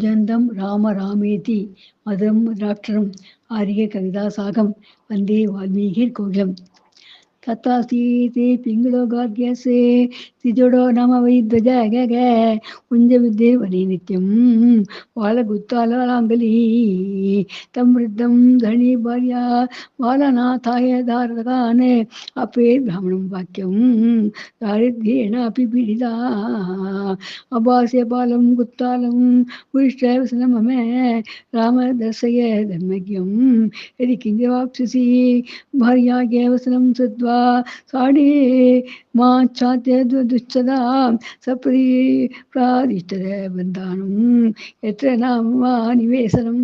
உஜந்தம் ராம ராமேதி மதுரம் ராட்சரம் ஆரிய கவிதாசாகம் வந்தே வால்மீகி கோகிலம். कथासी पिंगलो गाग्य से, तिजोड़ो नम वै ध्वज गग उंज नित्यम तम वृद्धम धनी भार्या बालनाथाय अपे पीडिता। अभास्य बालं गुत्तालं वृष्ट्रवसनं राम यदि किञ्च वाप्स्यसि भार्याज्ञ सद्वा। श्रुत्वा साडे माच्छात्य दुश्चदा सप्री प्रादिष्टद बन्धानं यत्र नाम நிவேசனம்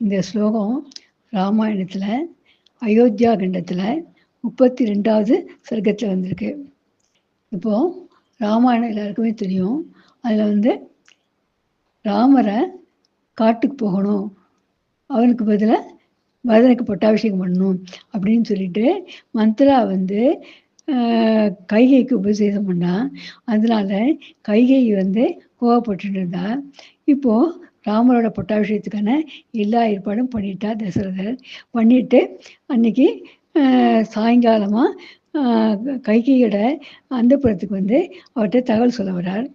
இந்த ஸ்லோகம் ராமாயணத்தில் அயோத்தியா கண்டத்தில் முப்பத்தி ரெண்டாவது சர்க்கத்தில் வந்திருக்கு இப்போது ராமாயணம் எல்லாருக்குமே தெரியும் அதில் வந்து ராமரை காட்டுக்கு போகணும் அவனுக்கு பதிலாக வரதனுக்கு பட்டாபிஷேகம் பண்ணணும் அப்படின்னு சொல்லிட்டு மந்த்ரா வந்து கைகைக்கு உபதேசம் பண்ணான் அதனால கைகை வந்து கோவப்பட்டு இருந்தா இப்போது ராமரோட பட்டாபிஷேகத்துக்கான எல்லா ஏற்பாடும் பண்ணிட்டா தசரதர். பண்ணிட்டு அன்னைக்கு சாயங்காலமாக கைகையோட அந்த புறத்துக்கு வந்து அவர்கிட்ட தகவல் சொல்ல வர்றார்.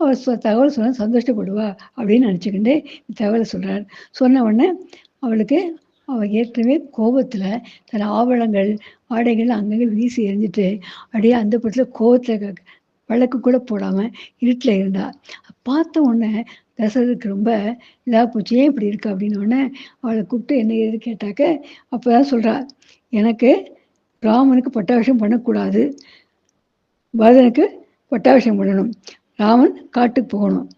அவர் தகவல் சொன்ன சந்தோஷப்படுவா அப்படின்னு நினச்சிக்கிட்டு தகவலை சொல்கிறார் சொன்ன உடனே அவளுக்கு அவள் ஏற்கனவே கோபத்தில் தன் ஆவணங்கள் ஆடைகள் அங்கங்கே வீசி எரிஞ்சிட்டு அப்படியே அந்த படத்தில் கோபத்தில் விளக்கு கூட போடாமல் இருட்டில் இருந்தா. பார்த்த உடனே தசரதுக்கு ரொம்ப இதாக போச்சு ஏன் இப்படி இருக்கு? அப்படின்னோடனே அவளை கூப்பிட்டு என்ன எது கேட்டாக்க அப்போ தான் சொல்கிறா எனக்கு ராமனுக்கு பட்டாபிஷம் பண்ணக்கூடாது. பரதனுக்கு பட்டாபிஷம் பண்ணணும். ராமன் காட்டுக்கு போகணும்.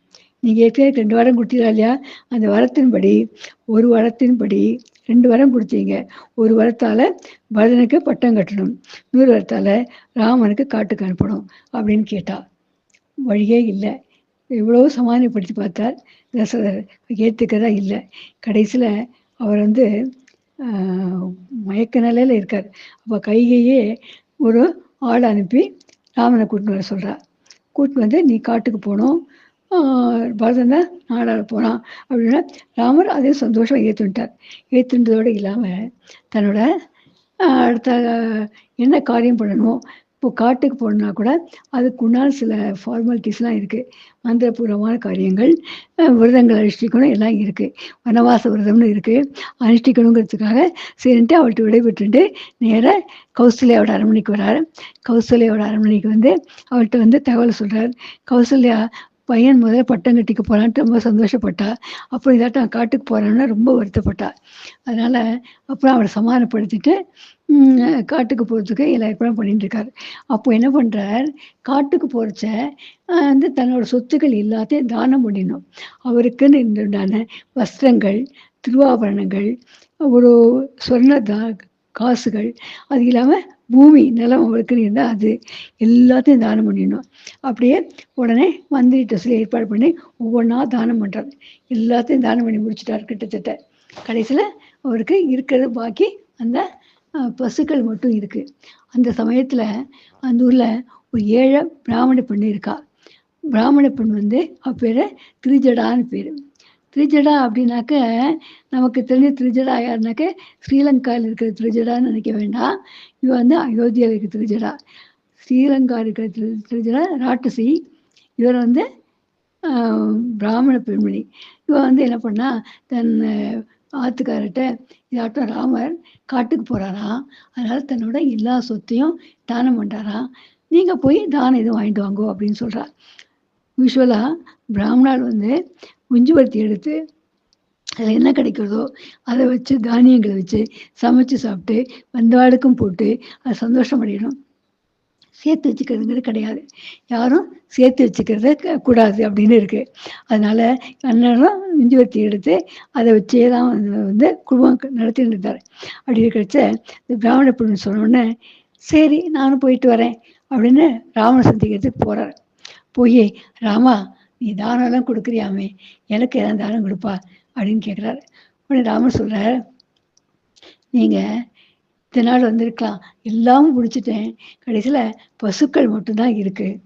நீங்கள் ஏற்கனவே ரெண்டு வாரம் கொடுத்தீங்களா இல்லையா? அந்த வரத்தின்படி ஒரு வரத்தின்படி ரெண்டு வரம் கொடுத்தீங்க ஒரு வரத்தால் பரதனுக்கு பட்டம் கட்டணும். நூறு வரத்தால் ராமனுக்கு காட்டுக்கு அனுப்பணும் அப்படின்னு கேட்டா. வழியே இல்லை. இவ்வளோ சமாதானப்படுத்தி பார்த்தார். தசரதர் ஏற்றுக்கதா இல்லை. கடைசியில் அவர் வந்து மயக்க நிலையில் இருக்கார். அப்போ கைகையே ஒரு ஆள் அனுப்பி ராமனை கூட்டின்னு வர சொல்கிறார் கூட்டின்னு வந்து நீ காட்டுக்கு போகணும். பரதன் தான் நாடாட போகிறான் அப்படின்னா ராமர் அதையும் சந்தோஷமாக ஏற்றுட்டார் ஏற்றுன்றதோடு இல்லாமல் தன்னோட அடுத்த என்ன காரியம் பண்ணணுமோ இப்போ காட்டுக்கு போகணுன்னா கூட அதுக்குண்டான சில ஃபார்மாலிட்டிஸ்லாம் இருக்குது மந்திரபூர்வமான காரியங்கள் விரதங்கள் அனுஷ்டிக்கணும் எல்லாம் இருக்குது வனவாச விரதம்னு இருக்குது அனுஷ்டிக்கணுங்கிறதுக்காக சரின்ட்டு அவள்கிட்ட விடைபெற்றுட்டு நேராக கௌசல்யாவோட அரண்மனைக்கு வரார். கௌசல்யாவோட அரண்மனைக்கு வந்து அவள்கிட்ட வந்து தகவல் சொல்கிறார் கௌசல்யா பையன் முதல்ல பட்டம் கட்டிக்கு போகிறான்ட்டு ரொம்ப சந்தோஷப்பட்டா. அப்புறம் இதாட்டம் காட்டுக்கு போகிறான்னா ரொம்ப வருத்தப்பட்டா. அதனால் அப்புறம் அவரை சமாதானப்படுத்திட்டு காட்டுக்கு போகிறதுக்கு எல்லா ஏற்பாடும் பண்ணிட்டு இருக்காரு. அப்போ என்ன பண்ணுறார் காட்டுக்கு போகிறச்ச வந்து தன்னோட சொத்துக்கள் எல்லாத்தையும் தானம் பண்ணிடணும். அவருக்குன்னு உண்டான வஸ்திரங்கள் திருவாபரணங்கள் ஒரு சொர்ண தா காசுகள் அது இல்லாமல் பூமி நிலம் அவருக்குன்னு இருந்தால் அது எல்லாத்தையும் தானம் பண்ணிடணும். அப்படியே உடனே மந்திரிட்ட சொல்லி ஏற்பாடு பண்ணி ஒவ்வொன்றா தானம் பண்ணுறார் எல்லாத்தையும் தானம் பண்ணி முடிச்சிட்டார் கிட்டத்தட்ட. கடைசியில் அவருக்கு இருக்கிறது பாக்கி அந்த பசுக்கள் மட்டும் இருக்குது அந்த சமயத்தில் அந்த ஊரில் ஒரு ஏழை பிராமண பெண் இருக்கா. பிராமண பெண் வந்து அப்பேரை திருஜடான்னு பேர். திரிஜடா அப்படின்னாக்க நமக்கு தெரிஞ்ச திரிஜடா யாருனாக்க ஸ்ரீலங்காவில் இருக்கிற திரிஜடான்னு நினைக்க வேண்டாம். இவ வந்து அயோத்தியாவில் இருக்கிற திரிஜடா. ஸ்ரீலங்கா இருக்கிற திரு திரிஜடா ராட்டசி இவர் வந்து பிராமண பெண்மணி. இவ வந்து என்ன பண்ணா தன் ஆத்துக்காரர்கிட்ட இதாட்டம் ராமர் காட்டுக்கு போகிறாராம் அதனால் தன்னோட எல்லா சொத்தையும் தானம் பண்ணுறாராம் நீங்கள் போய் தானம் எதுவும் வாங்கிட்டு வாங்கோ அப்படின்னு சொல்கிறா யூஸ்வலாக பிராமணால் வந்து குஞ்சுவர்த்தி எடுத்து அதில் என்ன கிடைக்கிறதோ அதை வச்சு தானியங்களை வச்சு சமைச்சு சாப்பிட்டு வந்தவாளுக்கும் போட்டு அதை சந்தோஷம் அடையணும். சேர்த்து வச்சுக்கிறதுங்கிறது கிடையாது. யாரும் சேர்த்து வச்சுக்கிறத கூடாது அப்படின்னு இருக்குது அதனால் அண்ணனும் மிஞ்சுவர்த்தி எடுத்து அதை வச்சே தான் வந்து குடும்பம் நடத்திட்டு இருந்தார். அப்படி இருக்கிறச்ச இந்த பிராமண பொண்ணு சொன்னோடனே சரி நானும் போயிட்டு வரேன் அப்படின்னு ராவண சந்திக்கிறதுக்கு போகிறார் போய் ராமா நீ தானம்லாம் கொடுக்குறியாமே? எனக்கு எதாவது தானம் கொடுப்பா அப்படின்னு கேட்குறாரு உடனே ராமர் சொல்கிறார் நீங்கள் இத்தனை நாள் வந்திருக்கலாம். எல்லாமும் பிடிச்சிட்டேன் கடைசியில் பசுக்கள் மட்டும்தான் இருக்குது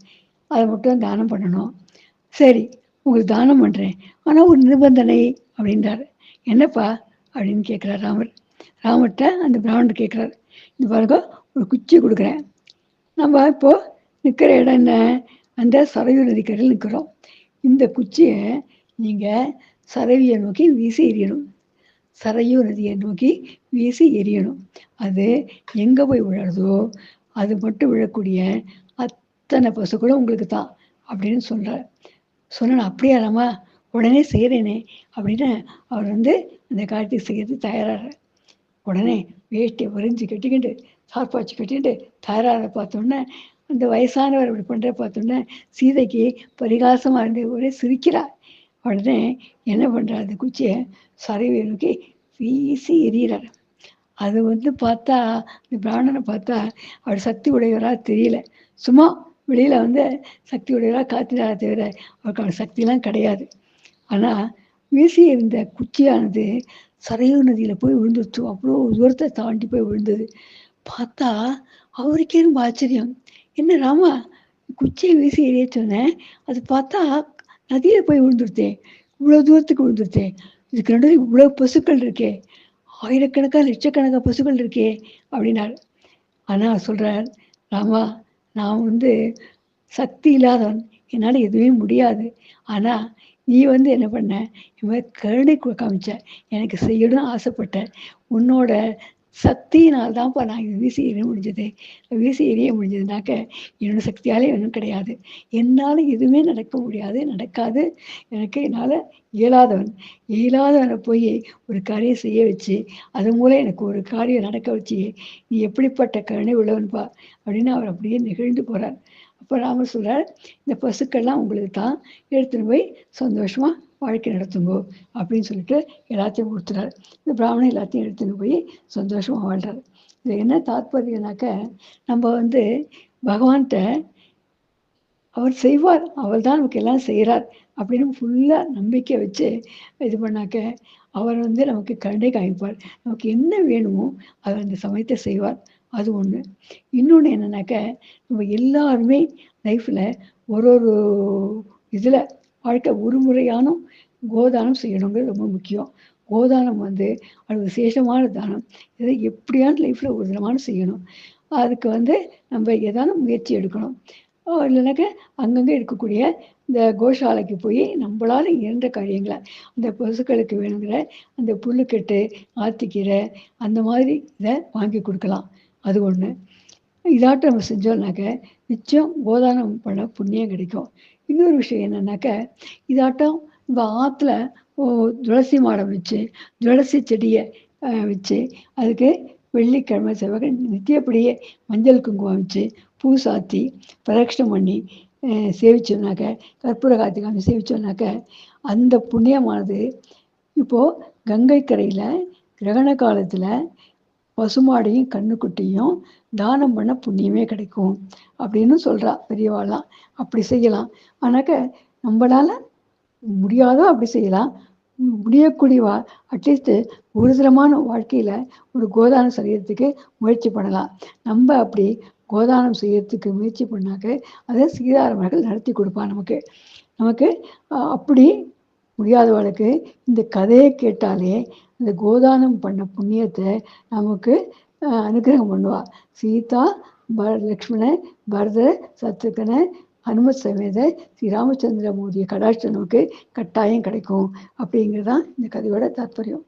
அதை மட்டும் தானம் பண்ணணும். சரி உங்களுக்கு தானம் பண்ணுறேன் ஆனால் ஒரு நிபந்தனை அப்படின்றாரு. என்னப்பா அப்படின்னு கேட்குறாரு ராமர். ராமர்கிட்ட அந்த பிராமணர் கேட்குறாரு இந்த பாருங்க ஒரு குச்சி கொடுக்குறேன். நம்ம இப்போது நிற்கிற இடம் என்ன? அந்த சரையூர் நதிக்கரையில் நிற்கிறோம் இந்த குச்சியை நீங்கள் சரவியை நோக்கி வீசி எறியணும். சரையு நதியை நோக்கி வீசி எறியணும். அது எங்கே போய் விழறதோ அது மட்டும் விழக்கூடிய அத்தனை பசுக்களும் உங்களுக்கு தான் அப்படின்னு சொல்கிறார் சொன்னேன் அப்படியே ராமா உடனே செய்கிறேனே அப்படின்னு அவர் வந்து அந்த காட்டி செய்யறது தயாராக உடனே வேஷ்டியை உறிஞ்சி கட்டிக்கிட்டு சார்பாச்சு கட்டிக்கிட்டு தயாராக பார்த்தோன்னே அந்த வயசானவர் அப்படி பண்ணுற பார்த்தோன்னே சீதைக்கு பரிகாசமாக இருந்து ஒரே சிரிக்கிறார். உடனே என்ன பண்ணுறார் அந்த குச்சியை சரைவை நோக்கி வீசி எறிகிறார். அது வந்து பார்த்தா இந்த பிராமணனை பார்த்தா அவர் சக்தி உடையவராக தெரியல. சும்மா வெளியில் வந்து சக்தி உடையவராக காத்தினாரே தவிர அவருக்கு அவர் சக்திலாம் கிடையாது. ஆனால் வீசி இருந்த குச்சியானது சரையூ நதியில் போய் விழுந்துருச்சு. அவ்வளோ தூரத்தை தாண்டி போய் விழுந்தது. பார்த்தா அவருக்கே ரொம்ப ஆச்சரியம். என்ன ராமா குச்சியை வீசி எறிய சொன்னேன் அது பார்த்தா நதியில் போய் விழுந்துருத்தேன் இவ்வளோ தூரத்துக்கு விழுந்துருத்தேன் இதுக்கு நடுவில் இவ்வளோ பசுக்கள் இருக்கே. ஆயிரக்கணக்காக லட்சக்கணக்காக பசுக்கள் இருக்கே அப்படின்னார் ஆனால் சொல்கிறார் ராமா நான் வந்து சக்தி இல்லாதவன். என்னால் எதுவுமே முடியாது. ஆனால் நீ வந்து என்ன பண்ண? இவன் மாதிரி கருணை காமிச்ச. எனக்கு செய்யணும்னு ஆசைப்பட்டேன் உன்னோட சக்தியினால் தான்ப்பா நான் வீசி எறிய முடிஞ்சது. வீசி எறிய முடிஞ்சதுனாக்க என்னோட சக்தியாலே ஒன்றும் கிடையாது. என்னால் எதுவுமே நடக்க முடியாது நடக்காது. எனக்கு என்னால் இயலாதவன் இயலாதவனை போய் ஒரு காரியம் செய்ய வச்சு அது மூலம் எனக்கு ஒரு காரியம் நடக்க வச்சு நீ எப்படிப்பட்ட கருணை உள்ளவன்பா அப்படின்னு அவர் அப்படியே நெகிழ்ந்து போகிறார் அப்போ ராமர் சொல்கிறார் இந்த பசுக்கள்லாம் உங்களுக்கு தான் எடுத்துன்னு போய் சந்தோஷமாக வாழ்க்கை நடத்துங்கோ அப்படின்னு சொல்லிட்டு எல்லாத்தையும் கொடுத்துறாரு இந்த பிராமணன் எல்லாத்தையும் எடுத்துன்னு போய் சந்தோஷமாக வாழ்கிறார் இது என்ன தாத்பரியம்னாக்க நம்ம வந்து பகவான்கிட்ட அவர் செய்வார் அவர் தான் நமக்கு எல்லாம் செய்கிறார் அப்படின்னு ஃபுல்லாக நம்பிக்கை வச்சு இது பண்ணாக்க அவர் வந்து நமக்கு கருணை காமிப்பார் நமக்கு என்ன வேணுமோ அவர் அந்த சமயத்தை செய்வார். அது ஒன்று இன்னொன்று என்னன்னாக்க நம்ம எல்லாருமே லைஃப்பில் ஒரு ஒரு இதில் வாழ்க்கை ஒரு முறையானும் கோதானம் செய்யணுங்கிறது ரொம்ப முக்கியம். கோதானம் வந்து அது விசேஷமான தானம். இதை எப்படியான லைஃப்பில் ஒரு தினமான செய்யணும். அதுக்கு வந்து நம்ம ஏதான முயற்சி எடுக்கணும். இல்லைனாக்க அங்கங்கே இருக்கக்கூடிய இந்த கோஷாலைக்கு போய் நம்மளால இயன்ற காரியங்களை அந்த பசுக்களுக்கு வேணுங்கிற அந்த புல்லுக்கட்டு ஆத்திக்கீரை அந்த மாதிரி இதை வாங்கி கொடுக்கலாம். அது ஒன்று இதாட்டம் நம்ம செஞ்சோம்னாக்க நிச்சயம் கோதானம் பண்ண புண்ணியம் கிடைக்கும். இன்னொரு விஷயம் என்னன்னாக்க இதாட்டம் இந்த ஆற்றுல துளசி மாடம் வச்சு துளசி செடியை வச்சு அதுக்கு வெள்ளிக்கிழமை செவ்வாய் நித்தியப்படியே மஞ்சள் குங்குமம் வச்சு பூ சாத்தி பிரதட்சணம் பண்ணி ஆஹ் சேவிச்சோம்னாக்க கற்பூர காத்தி காமி சேவிச்சோம்னாக்க அந்த புண்ணியமானது இப்போது கங்கை கரையில் கிரகண காலத்தில் பசுமாடையும் கண்ணுக்குட்டியும் தானம் பண்ண புண்ணியமே கிடைக்கும். அப்படின்னு சொல்கிறா பெரியவாளாம் அப்படி செய்யலாம். ஆனாக்க நம்மளால முடியாதோ அப்படி செய்யலாம். முடியக்கூடியவா அட்லீஸ்ட் ஒரு சிலமான வாழ்க்கையில் ஒரு கோதானம் செய்யறதுக்கு முயற்சி பண்ணலாம். நம்ம அப்படி கோதானம் செய்யறதுக்கு முயற்சி பண்ணாக்க அதை சீதாராமர்கள் நடத்தி கொடுப்பா நமக்கு. நமக்கு அப்படி முடியாதவளுக்கு இந்த கதையை கேட்டாலே இந்த கோதானம் பண்ண புண்ணியத்தை நமக்கு அனுகிரகம் அனுக்கிரகம் பண்ணுவா. சீதா பர லக்ஷ்மணன் பரத சத்ருகன ஹனுமத் சமேத ஸ்ரீ ராமச்சந்திர மூர்த்திய நமக்கு கட்டாயம் கிடைக்கும் அப்படிங்கிறது தான் இந்த கதையோட தாத்பரியம்.